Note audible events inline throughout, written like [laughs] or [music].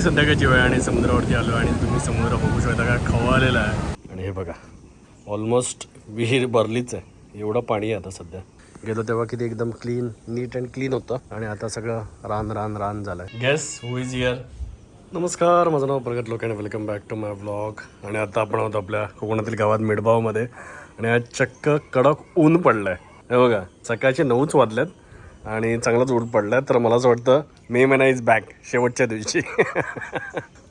संध्याकाळची वेळ आणि समुद्रावरती आलो आणि तुम्ही समुद्र बघू शकता का खवळलेला आहे. आणि हे बघा ऑलमोस्ट विहीर भरलीच आहे. एवढं पाणी आहे आता सध्या. गेलो तेव्हा किती एकदम क्लीन नीट अँड क्लीन होतं. आणि आता सगळं रान रान रान झालं आहे गॅस हु इज इयर नमस्कार माझं नाव प्रगत लोकांनी welcome back to my blog आणि आता आपण आहोत आपल्या कोकणातील गावात मिडबावमध्ये. आणि आज चक्क कडक ऊन पडलं आहे हे बघा सकाळचे नऊच वाजल्यात आणि चांगलाच ऊट पडलं आहे तर मला असं वाटतं मे महिना इज बॅक शेवटच्या दिवशी.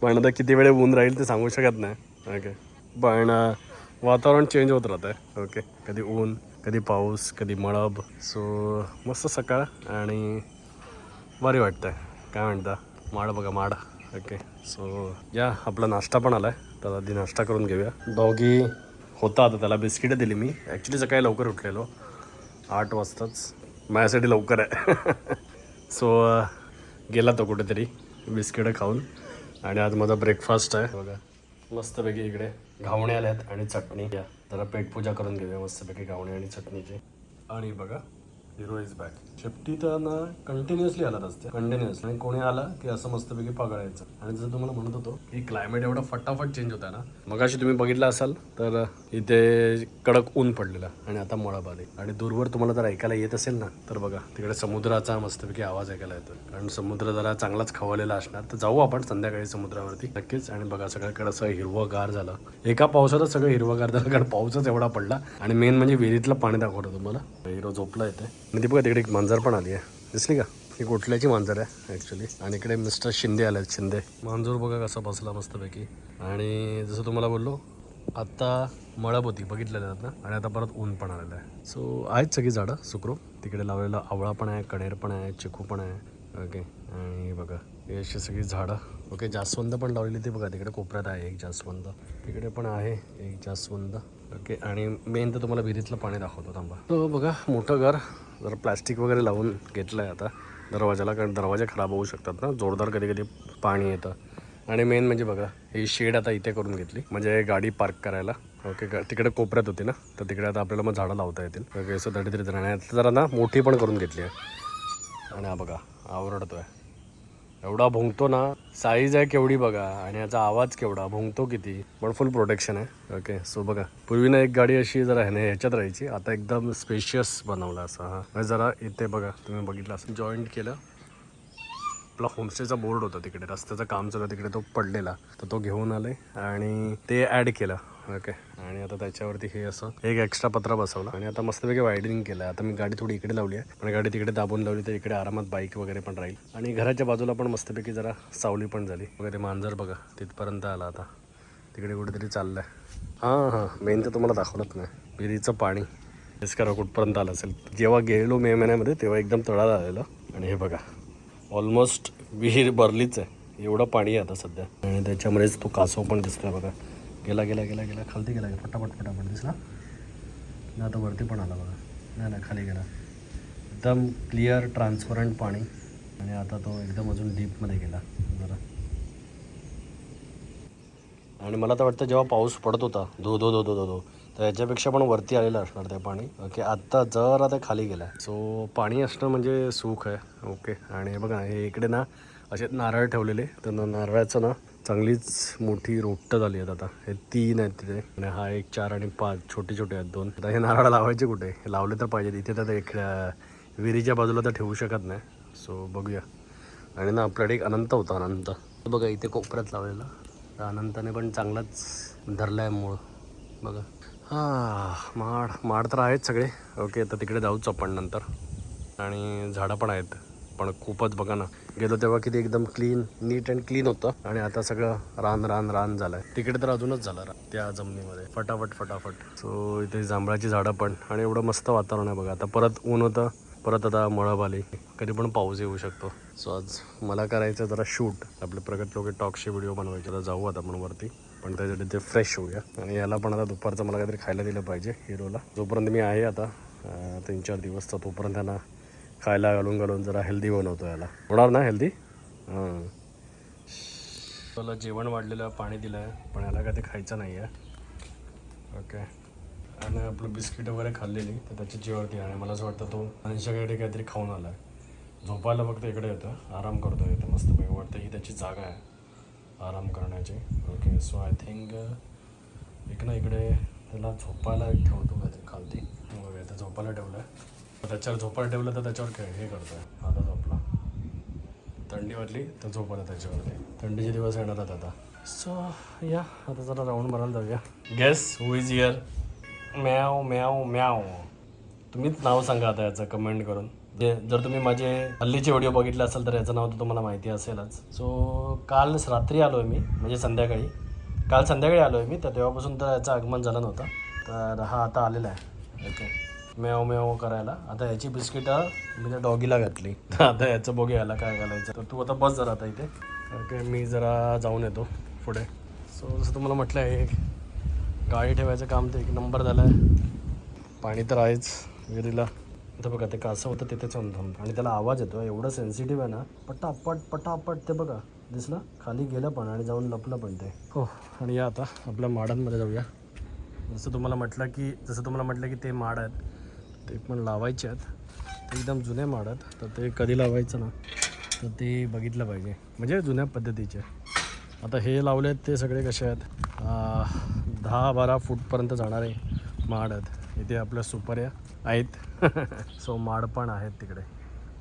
पण आता किती वेळ ऊन राहील ते सांगू शकत नाही. ओके पण वातावरण चेंज होत राहतं आहे ओके कधी ऊन कधी पाऊस कधी मळब. सो मस्त सकाळ आणि भारी वाटतंय. काय म्हणता? माड बघा माड. ओके सो या आपला नाश्ता पण आलाय. तर आधी नाश्ता करून घेऊया. डॉगी होता आता त्याला बिस्किटं दिली मी. ॲक्च्युली सकाळी लवकर उठलेलो. आठ वाजताच. माझ्यासाठी लवकर आहे. सो गेला तो कुठेतरी बिस्किटं खाऊन. आणि आज माझा ब्रेकफास्ट आहे. बघा मस्तपैकी इकडे घावणे आल्यात आणि चटणी. या जरा पेटपूजा करून घेऊया मस्तपैकी घावणे आणि चटणीची. आणि बघा हिरो इज बॅक शेपटी तर ना कंटिन्युअसली आला असते. कंटिन्युअस आणि कोणी आला की असं मस्तपैकी पगळायचं. आणि जसं तुम्हाला म्हणत होतो की क्लायमेट एवढा फटाफट चेंज होता ना. मग तुम्ही बघितलं असाल तर इथे कडक ऊन पडलेला. आणि आता मळाबाद आहे आणि दूरवर तुम्हाला जर ऐकायला येत असेल ना तर बघा तिकडे समुद्राचा मस्तपैकी आवाज ऐकायला येतो कारण समुद्र जरा चांगलाच खवलेला असणार. तर जाऊ आपण संध्याकाळी समुद्रावरती. नक्कीच. आणि बघा सगळ्याकडे असं हिरवगार झालं. एका पावसातच सगळं हिरवगार झालं कारण पाऊसच एवढा पडला. आणि मेन म्हणजे विहिरीतलं पाणी दाखवलं तुम्हाला. हिरो झोपला येते आणि ती बघा तिकडे एक मांजर पण आली आहे. दिसली का? ही कुठल्याची मांजर आहे ॲक्च्युली आणि इकडे मिस्टर शिंदे आले आहेत शिंदे. मांजूर बघा कसा बसला मस्तपैकी. आणि जसं तुम्हाला बोललो आत्ता मळब होती बघितलेल्या ना? आणि आता परत ऊन पण आलेलं आहे. सो आहेत सगळी झाडं सुखरूप. तिकडे लावलेलं आवळा पण आहे कणेर पण आहे चिकू पण आहे. ओके आणि बघा हे अशी सगळी झाडं. ओके जास्वंद पण लावलेली ती बघा. तिकडे कोपऱ्यात आहे एक जास्वंद. तिकडे पण आहे एक जास्वंद. ओके आणि मेन तर तुम्हाला विहिरीतलं पाणी दाखवतो थांबा. तो बघा मोठं घर. जरा प्लॅस्टिक वगैरे लावून घेतलं आहे आता. दरवाजाला कारण दरवाजे खराब होऊ शकतात ना. जोरदार कधी कधी पाणी येतं. आणि मेन म्हणजे बघा ही शेड आता इथे करून घेतली. म्हणजे गाडी पार्क करायला. ओके गा- तिकडे कोपऱ्यात होती ना. तर तिकडे आता आपल्याला मग झाडं लावता येतील. ओके असं तरी तरी आता जरा ना मोठी पण करून घेतली आहे. आणि हा बघा आवरडतोय. एवढा भोंगतो ना साईज आहे केवढी बघा आणि याचा आवाज केवढा भोंगतो किती. पण फुल प्रोटेक्शन आहे. ओके सो बघा. पूर्वी ना एक गाडी अशी जरा ह्याने ह्याच्यात राहायची. आता एकदम स्पेशियस बनवला असा हा. जरा इथे बघा तुम्ही बघितलं असं जॉईंट केलं. आपला होमस्टेचा बोर्ड होता तिकडे. रस्त्याचं काम चालू तिकडे तो पडलेला. तर तो घेऊन आले आणि ते ॲड केलं. ओके. आणि आता त्याच्यावरती हे असं एक एक्स्ट्रा पत्रा बसवला. आणि आता मस्तपैकी वायडिंग केलं आता मी गाडी थोडी इकडे लावली आहे. पण गाडी तिकडे दाबून लावली तर इकडे आरामात बाईक वगैरे पण राहील. आणि घराच्या बाजूला पण मस्तपैकी जरा सावली पण झाली. वगैरे मांजर बघा तिथपर्यंत आला आता. तिकडे कुठेतरी चाललं आहे हां हां. मेन तर तुम्हाला दाखवलंच नाही. विहिरीचं पाणी. हेच करा कुठपर्यंत आलं असेल. जेव्हा गेलो मे महिन्यामध्ये तेव्हा एकदम तळाला आलेलं. आणि हे बघा. ऑलमोस्ट विहीर भरलीच आहे. एवढं पाणी आहे आता सध्या. आणि त्याच्यामध्येच तो कासव पण दिसतोय बघा. गेला गेला गेला गेला खालती गेला पटापट पटापट दिसला. ना आता वरती पण आला बघा. नाही नाही खाली गेला. एकदम क्लिअर ट्रान्सपरंट पाणी. आणि आता तो एकदम अजून डीपमध्ये गेला. जरा. आणि मला तर वाटतं जेव्हा पाऊस पडत होता धो धो धो धो धो धो तर याच्यापेक्षा पण वरती आलेलं असणार ते पाणी. ओके आत्ता जरा ते खाली गेलं. आहे सो पाणी असणं म्हणजे सुख आहे. ओके आणि बघा हे इकडे ना असे नारळ ठेवलेले. तर नारळाचं ना चांगलीच मोठी रोपटं झाली आहेत आता. हे तीन आहेत तिथे. आणि हा एक चार आणि पाच छोटे छोटे आहेत दोन. आता हे नारळ लावायचे कुठे? हे लावले तर पाहिजेत. इथे तर एक विहिरीच्या बाजूला तर ठेवू शकत नाही. सो बघूया. आणि ना आपल्याकडे एक अनंत होता अनंत. बघा इथे कोपऱ्यात लावलेला. तर अनंताने पण चांगलाच धरला आहे मूळ. बघा. हां माड माड तर आहेत सगळे. ओके तर तिकडे जाऊच आपण नंतर. आणि झाडं पण आहेत. पण खूपच बघा ना. गेलो तेव्हा किती एकदम क्लीन नीट अँड क्लीन होतं. आणि आता सगळं रान रान रान झालं तिकडे तर अजूनच झालं त्या जमिनीमध्ये. फटाफट फटाफट. सो इथे जांभळाची झाडं पण. आणि एवढं मस्त वातावरण आहे बघा. आता परत ऊन होतं. परत आता मळब आली. कधी पण पाऊस येऊ शकतो. सो आज मला करायचं जरा शूट आपले प्रगत लोक टॉकचे व्हिडिओ बनवायचे. तर जाऊ आता आपण वरती. पण त्यासाठी ते फ्रेश होऊया. आणि याला पण आता दुपारचं मला काहीतरी खायला दिलं पाहिजे हिरोला. जोपर्यंत मी आहे आता तीन चार दिवस तर तोपर्यंत त्यांना खायला घालून घालून जरा हेल्दी बनवतो याला. होणार ना हेल्दी हां. त्याला जेवण वाढलेलं पाणी दिलं आहे पण याला काय ते खायचं नाही आहे ओके आणि आपलं बिस्किट वगैरे खाल्लेली तर त्याची जेवरती आणि मला असं वाटतं तो मनुष्याकडे काहीतरी खाऊन आला आहे झोपायला फक्त इकडे येतं आराम करतो इथं मस्त पैकी वाटतं ही त्याची जागा आहे. आराम करण्याची. ओके सो आय थिंक एक ना इकडे त्याला झोपायला ठेवतो काहीतरी खालती. बघा इथं झोपायला ठेवलं आहे त्याच्यावर झोपायला ठेवलं तर त्याच्यावर खेळ हे करतो आहे आता झोपला. थंडी वाटली तर झोपायला त्याच्यावरती. थंडीचे दिवस येणार आहेत आता. सो या आता जरा राऊंड मारायला जाऊया. गेस हु इज इयर म्याव म्याव म्याव तुम्हीच नाव सांगा आता याचं कमेंट करून. जे जर तुम्ही माझे हल्लीचे व्हिडिओ बघितले असेल तर याचं नाव तर तुम्हाला माहिती असेलच. सो काल रात्री आलो आहे मी म्हणजे संध्याकाळी. काल संध्याकाळी आलो आहे मी तर तेव्हापासून तर याचं आगमन झालं नव्हतं. तर हा आता आलेला आहे. ओके मेव मेव करायला. आता याची बिस्किटं मी त्या डॉगीला घातली. [laughs] आता याचं बघू याला काय घालायचं. तर तू आता बस जरा आता इथे. ओके मी जरा जाऊन येतो पुढे. सो जसं तुम्हाला म्हटलं आहे गाडी ठेवायचं काम ते एक नंबर झालं आहे पाणी तर आहेच विहिरीला. इथं बघा ते कासं होतं तिथेच येऊन आणि त्याला आवाज येतो एवढं सेन्सिटिव्ह आहे ना. पटापट पटापट ते बघा दिसलं? खाली गेलं पण आणि जाऊन लपलं पण ते. हो आणि या आता आपल्या माडांमध्ये जाऊया. जसं तुम्हाला म्हटलं की जसं तुम्हाला म्हटलं की ते माड आहेत. ते पण लावायचे आहेत. एकदम जुने माडत तर ते कधी लावायचं ना तर ते बघितलं पाहिजे. म्हणजे जुन्या पद्धतीचे. आता हे लावले आहेत ते सगळे कसे आहेत? दहा बारा फूटपर्यंत जाणारे माड आहेत. इथे आपल्या सुपाऱ्या आहेत. [laughs] सो माड पण आहेत तिकडे.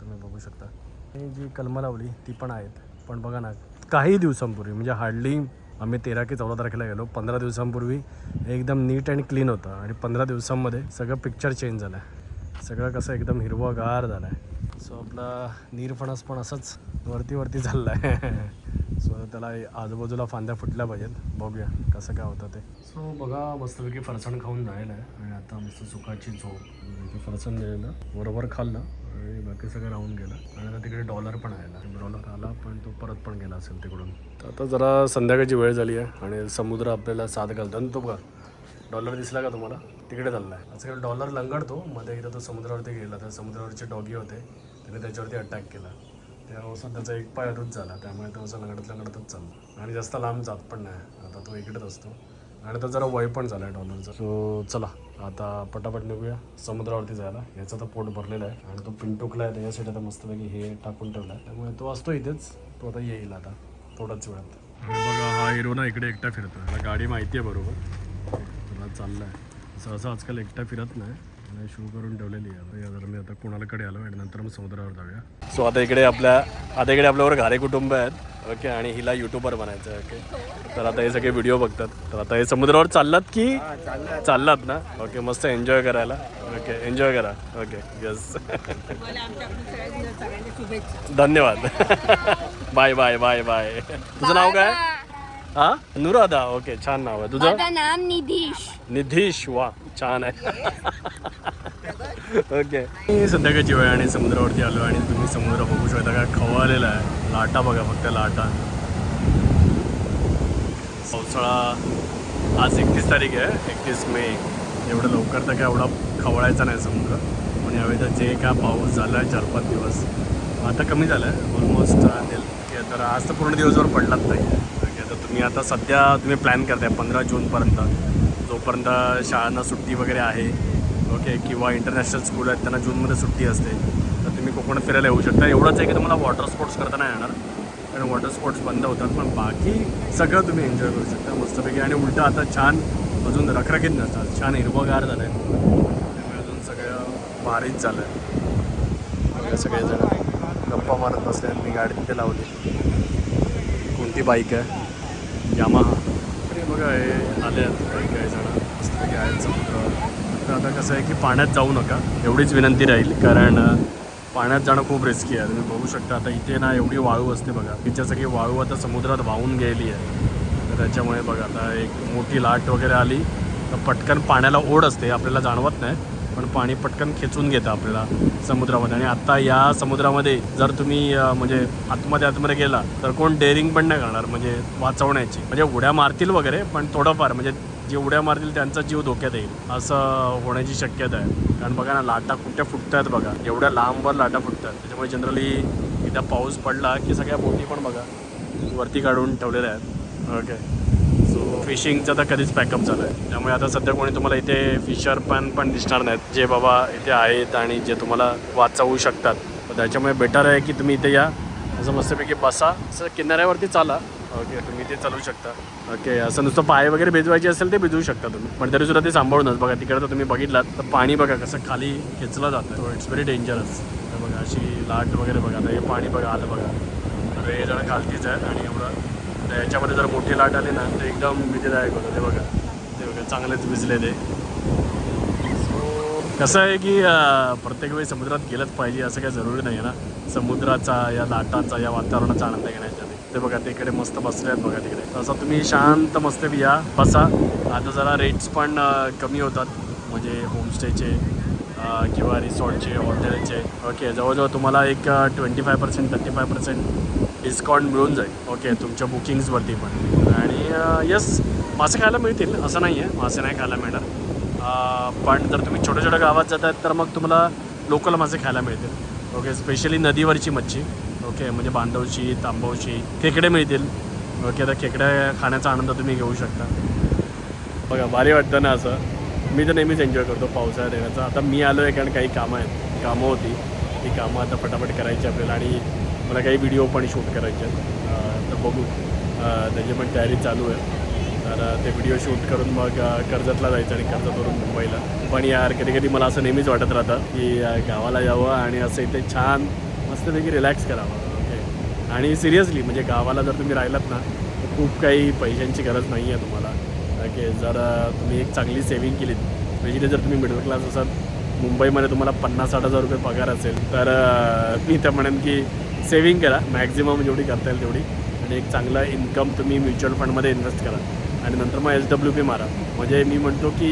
तुम्ही बघू शकता. हे जी कलमं लावली ती पण आहेत. पण बघा ना काही दिवसांपूर्वी म्हणजे हार्डली आम्ही तेरा की चौदा तारखेला गेलो. पंधरा दिवसांपूर्वी एकदम नीट अँड क्लीन होतं. आणि पंधरा दिवसांमध्ये सगळं पिक्चर चेंज झालं. आहे सगळं कसं एकदम हिरवंगार झालं आहे. सो आपला नीरफणस पण असंच वरती वरती चालला आहे. [laughs] सो त्याला आजूबाजूला फांद्या फुटल्या पाहिजेत. बघूया कसं काय होतं ते. सो बघा मस्तपैकी फरसाण खाऊन जायला आहे. आणि आता मस्त सुखाची झोप. फरसण फरसाण दिलेलं. बरोबर खाल्लं. आणि बाकी सगळं राहून गेलं. आणि आता तिकडे डॉलर पण आला डॉलर आला पण तो परत पण गेला असेल तिकडून. तर आता जरा संध्याकाळची वेळ झाली आहे. आणि समुद्र आपल्याला साथ घालतो. आणि तो बघा डॉलर दिसला का तुम्हाला? तिकडे चालला आहे. आजकाल डॉलर लंगडतो. मध्ये एकदा तो समुद्रावरती गेला. तर समुद्रावरचे डॉगी होते. त्याने त्याच्यावरती अटॅक केला. त्यापासून त्याचा एक पाय अरूच झाला. त्यामुळे तो असं लंगडत लंगडतच चालला. आणि जास्त लांब जात पण नाही. आता तो इकडेच असतो. आणि तो जरा वय पण झाला आहे डॉलरचा. सो चला. आता पटापट निघूया. समुद्रावरती जायला. याचा तर पोट भरलेला आहे. आणि तो पिंटुकला आहे. त्याच्यासाठी आता मस्तपैकी हे टाकून ठेवला आहे. त्यामुळे तो असतो इथेच. तो आता येईल आता. थोड्याच वेळात. आणि बघा हा हिरो ना इकडे एकटा फिरतो गाडी माहिती आहे बरोबर. चाललं आहे सहसा आजकाल एकटा फिरत नाही. आणि शू करून ठेवलेली आहे. आता या जरा मी आता कुणालाकडे आलो आणि नंतर मग समुद्रावर जाऊया. सो आता इकडे आपल्या आता इकडे आपल्यावर घारे कुटुंब आहेत. ओके आणि हिला युट्यूबर बनायचं आहे ओके तर आता हे सगळे व्हिडिओ बघतात. तर आता हे समुद्रावर चाललात की चाललात. ना? ओके मस्त एन्जॉय करायला. ओके एन्जॉय करा. ओके यस धन्यवाद. बाय बाय बाय बाय तुझं नाव काय? हा अनुराधा ओके छान नाव आहे तुझं माझं नाम निधीश निधीश वा छान आहे ओके संध्याकाळची वेळ आणि समुद्रावरती आलो आणि तुम्ही समुद्र बघू शकता काय खवळलेला आहे लाटा बघा फक्त लाटा पावसाळा आज एकतीस तारीख आहे एकतीस मे एवढं लवकर तर काय एवढा खवळायचा नाही समुद्र पण यावेळी तर जे काय पाऊस झाला आहे चार पाच दिवस आता कमी झालं आहे ऑलमोस्ट तर आज तर पूर्ण दिवसभर पडलाच नाही आणि तुम्ही आता सध्या तुम्ही प्लॅन करताय पंधरा जूनपर्यंत. जोपर्यंत शाळांना सुट्टी वगैरे आहे ओके किंवा इंटरनॅशनल स्कूल आहेत त्यांना जूनमध्ये सुट्टी असते तर तुम्ही कोकणात फिरायला येऊ शकता. एवढंच आहे की तुम्हाला वॉटर स्पोर्ट्स करता नाही येणार कारण वॉटर स्पोर्ट्स बंद होतात पण बाकी सगळं तुम्ही एन्जॉय करू शकता मस्तपैकी. आणि उलटं आता छान अजून रखरखीत नसतात छान हिरवगार झालं आहे त्यामुळे अजून सगळं भारीच झालं आहे सगळेजण गप्पा मारत बसले मी गाडी तिथे लावली. कोणती बाईक आहे? यामाहा आणि बघा हे आले आहेत काही काही जण. मस्तपैकी आहेत समुद्रावर. तर आता कसं आहे की पाण्यात जाऊ नका. एवढीच विनंती राहील कारण पाण्यात जाणं खूप रिस्की आहे. तुम्ही बघू शकता आता इथे ना एवढी वाळू असते बघा. तिच्या सगळी वाळू आता समुद्रात वाहून गेली आहे. तर त्याच्यामुळे बघा आता एक मोठी लाट वगैरे आली. तर पटकन पाण्याला ओढ असते आपल्याला जाणवत नाही. पण पाणी पटकन खेचून घेतं आपल्याला समुद्रामध्ये. आणि आता या समुद्रामध्ये जर तुम्ही म्हणजे आतमध्ये आतमध्ये गेला तर कोण डेअरिंग पण नाही करणार म्हणजे वाचवण्याची. म्हणजे उड्या मारतील वगैरे पण थोडंफार म्हणजे जे उड्या मारतील त्यांचा जीव धोक्यात येईल असं होण्याची शक्यता आहे. कारण बघा ना लाटा कुठ्या फुटतात बघा. एवढ्या लांबवर लाटा फुटतात. त्याच्यामुळे जनरली एकदा पाऊस पडला की सगळ्या बोटी पण बघा वरती काढून ठेवलेल्या आहेत. ओके फिशिंगचं तर कधीच पॅकअप झालं आहे त्यामुळे आता सध्या कोणी तुम्हाला इथे फिशर पण पण दिसणार नाहीत. जे बाबा इथे आहेत आणि जे तुम्हाला वाचवू शकतात. तर त्याच्यामुळे बेटर आहे की तुम्ही इथे या. असं मस्तपैकी बसा. असं किनाऱ्यावरती चाला. ओके तुम्ही ते चालू शकता. ओके असं नुसतं पाय वगैरे भिजवायचे असेल ते भिजवू शकता तुम्ही. पण तरी सुद्धा ते सांभाळूनच. बघा तिकडे तर तुम्ही बघितलात. तर पाणी बघा कसं खाली खेचलं जातं. इट्स व्हेरी डेंजरस तर बघा अशी लाट वगैरे बघा. आता हे पाणी बघा आलं बघा. तर हे जरा खालतीच आहे आणि एवढं तर याच्यामध्ये जर मोठी लाट आली ना तर एकदम भीतीदायक होतं. ते बघा. ते बघा चांगलेच भिजले ते. कसं आहे की प्रत्येक वेळी समुद्रात गेलंच पाहिजे असं काही जरुरी नाही आहे ना? समुद्राचा या लाटाचा या वातावरणाचा आनंद घेण्यासाठी ते बघा तिकडे मस्त बसले आहेत बघा तिकडे. तसं तुम्ही शांत मस्त या. बसा. आता जरा रेट्स पण कमी होतात. म्हणजे होमस्टेचे किंवा रिसॉर्टचे हॉटेलचे. ओके जवळजवळ तुम्हाला एक twenty five percent thirty five percent discount मिळून जाईल. ओके तुमच्या बुकिंग्सवरती पण. आणि यस मासे खायला मिळतील असं नाही आहे मासे नाही खायला मिळणार. पण जर तुम्ही छोट्या छोट्या गावात जातात तर मग तुम्हाला लोकल मासे खायला मिळतील. ओके स्पेशली नदीवरची मच्छी. ओके म्हणजे बांधवची तांबवची खेकडे मिळतील. ओके तर खेकड्या खाण्याचा आनंद तुम्ही घेऊ शकता. बघा भारी वाटतं ना असं. मी तर नेहमीच एन्जॉय करतो पावसाळ्यात येण्याचा. आता मी आलो आहे कारण काही कामं आहेत. कामं होती. ती कामं आता फटाफट करायची आपल्याला आणि मला काही व्हिडिओ पण शूट करायचे आहेत. तर बघू. त्याची पण तयारी चालू आहे. तर ते व्हिडिओ शूट करून मग कर्जतला जायचं आणि कर्जतवरून मुंबईला. पण यार कधी कधी मला असं नेहमीच वाटत राहतं की गावाला यावं आणि असं इथे छान मस्तपैकी रिलॅक्स करावं. ओके. आणि सिरियसली म्हणजे गावाला जर तुम्ही राहिलात ना तर खूप काही पैशांची गरज नाही आहे तुम्हाला. ओके जर तुम्ही एक चांगली सेव्हिंग केलीत म्हणजे स्पेशली जर तुम्ही मिडल क्लास असाल मुंबईमध्ये तुम्हाला पन्नास साठ हजार रुपये पगार असेल तर मी तर म्हणेन की सेविंग करा मॅक्झिमम जेवढी करता येईल तेवढी आणि एक चांगला इन्कम तुम्ही म्युच्युअल फंडमध्ये इन्व्हेस्ट करा आणि नंतर मग एस डब्ल्यू पी मारा. म्हणजे मी म्हणतो की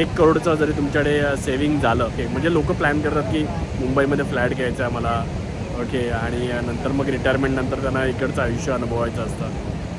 एक करोडचं जरी तुमच्याकडे सेव्हिंग झालं ओके म्हणजे लोक प्लॅन करतात की मुंबईमध्ये फ्लॅट घ्यायचा आहे मला ओके आणि नंतर मग रिटायरमेंट नंतर त्यांना इकडचं आयुष्य अनुभवायचं असतं.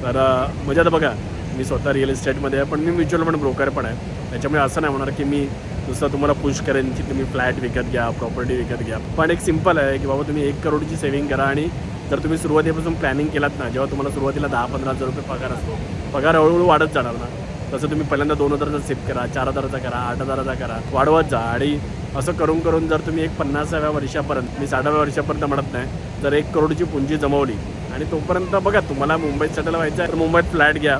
तर म्हणजे आता बघा मी स्वतः रिअल इस्टेटमध्ये आहे पण मी म्युच्युअल फंड ब्रोकर पण आहे. त्याच्यामुळे असं नाही होणार की मी नुसतं तुम्हाला पुश करेन की तुम्ही फ्लॅट विकत घ्या प्रॉपर्टी विकत घ्या. पण एक सिंपल आहे की बाबा तुम्ही एक करोडची सेव्हिंग करा आणि जर तुम्ही सुरुवातीपासून प्लॅनिंग केलात ना जेव्हा तुम्हाला सुरुवातीला दहा पंधरा हजार रुपये पगार असतो पगार हळूहळू वाढत जाणार ना. तसं तुम्ही पहिल्यांदा दोन हजाराचा सेप करा चार हजाराचा करा आठ हजाराचा करा वाढवत जा. आणि असं करून करून जर तुम्ही एक पन्नासाव्या वर्षापर्यंत मी साठाव्या वर्षापर्यंत म्हणत नाही जर एक करोडची पुंजी जमवली आणि तोपर्यंत बघा तुम्हाला मुंबईत सेटल व्हायचं आहे तर मुंबईत फ्लॅट घ्या.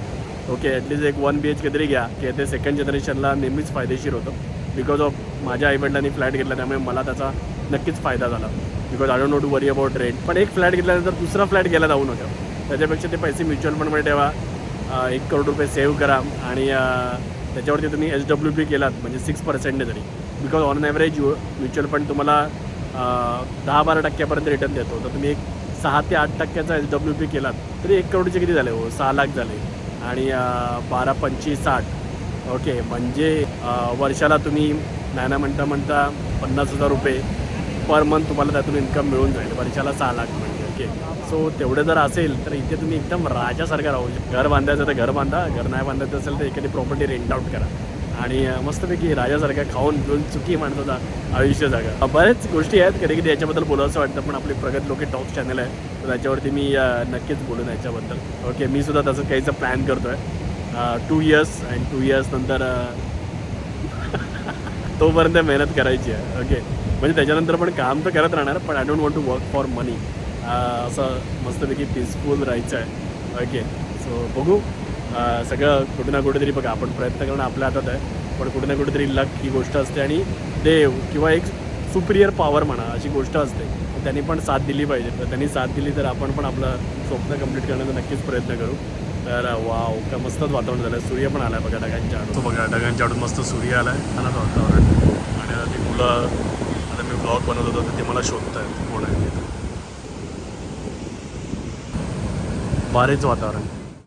ओके ॲटलीस्ट एक वन बी एच के तरी घ्या की ते सेकंड जनरेशनला नेहमीच फायदेशीर होतं. बिकॉज ऑफ माझ्या आईवडिलांनी फ्लॅट घेतला त्यामुळे मला त्याचा नक्कीच फायदा झाला. Because I don't know to worry about rent पण एक फ्लॅट घेतल्यानंतर दुसरा फ्लॅट घ्यायला जाऊ नका. त्याच्यापेक्षा ते पैसे म्युच्युअल फंडमध्ये ठेवा. एक करोड रुपये सेव्ह करा. आणि त्याच्यावरती तुम्ही एच डब्ल्यू पी केलात म्हणजे सिक्स पर्सेंटने तरी. Because on average mutual fund तुम्हाला दहा बारा टक्क्यापर्यंत रिटर्न देतो. तर तुम्ही एक सहा ते आठ टक्क्याचा एच डब्ल्यू पी केलात तरी एक करोडचे किती झाले हो? सहा लाख झाले. आणि बारा पंचवीस साठ. ओके म्हणजे वर्षाला तुम्ही नाही म्हणता म्हणता पन्नास हजार रुपये पर मंथ तुम्हाला त्यातून इन्कम मिळून जाईल. वर्षाला सहा लाख म्हणजे ओके. सो तेवढे जर असेल तर इथे तुम्ही एकदम राजासारखं राहू घर बांधायचं तर घर बांधा घर नाही बांधायचं असेल तर एखादी प्रॉपर्टी रेंट आउट करा. आणि मस्तपैकी राजासारख्या खाऊन पिऊन चुकी माणसाचा आयुष्य जागा. बऱ्याच गोष्टी आहेत कधी कधी याच्याबद्दल बोलावंसं वाटतं पण आपली प्रगत लोके टॉप चॅनल आहे. तर त्याच्यावरती मी नक्कीच बोलून याच्याबद्दल. ओके मी सुद्धा तसं काहीचं प्लॅन करतो आहे two years and two years नंतर [laughs] तोपर्यंत मेहनत करायची आहे. ओके म्हणजे त्याच्यानंतर पण काम तर करत राहणार पण I don't want to work for money असं मस्तपैकी पीसफुल राहायचं आहे. ओके सो बघू. सगळं कुठे ना कुठेतरी बघा आपण प्रयत्न करणं आपल्या हातात आहे पण कुठे ना कुठेतरी लक ही गोष्ट असते आणि देव किंवा एक सुप्रियर पॉवर म्हणा अशी गोष्ट असते. त्यांनी पण साथ दिली पाहिजे. तर त्यांनी साथ दिली तर आपण पण आपलं स्वप्न कंप्लीट करण्याचा नक्कीच प्रयत्न करू. तर वाव का मस्तच वातावरण झालं सूर्य पण आलाय बघा ढगांच्या आडून तो बघा ढगांच्या आडून मस्त सूर्य आला आहे आलाच वातावरण. आणि आता ती मुलं आता मी ब्लॉग बनवत होतो तर ते मला शोधत आहेत कोण आहे बारेच भारीच वातावरण.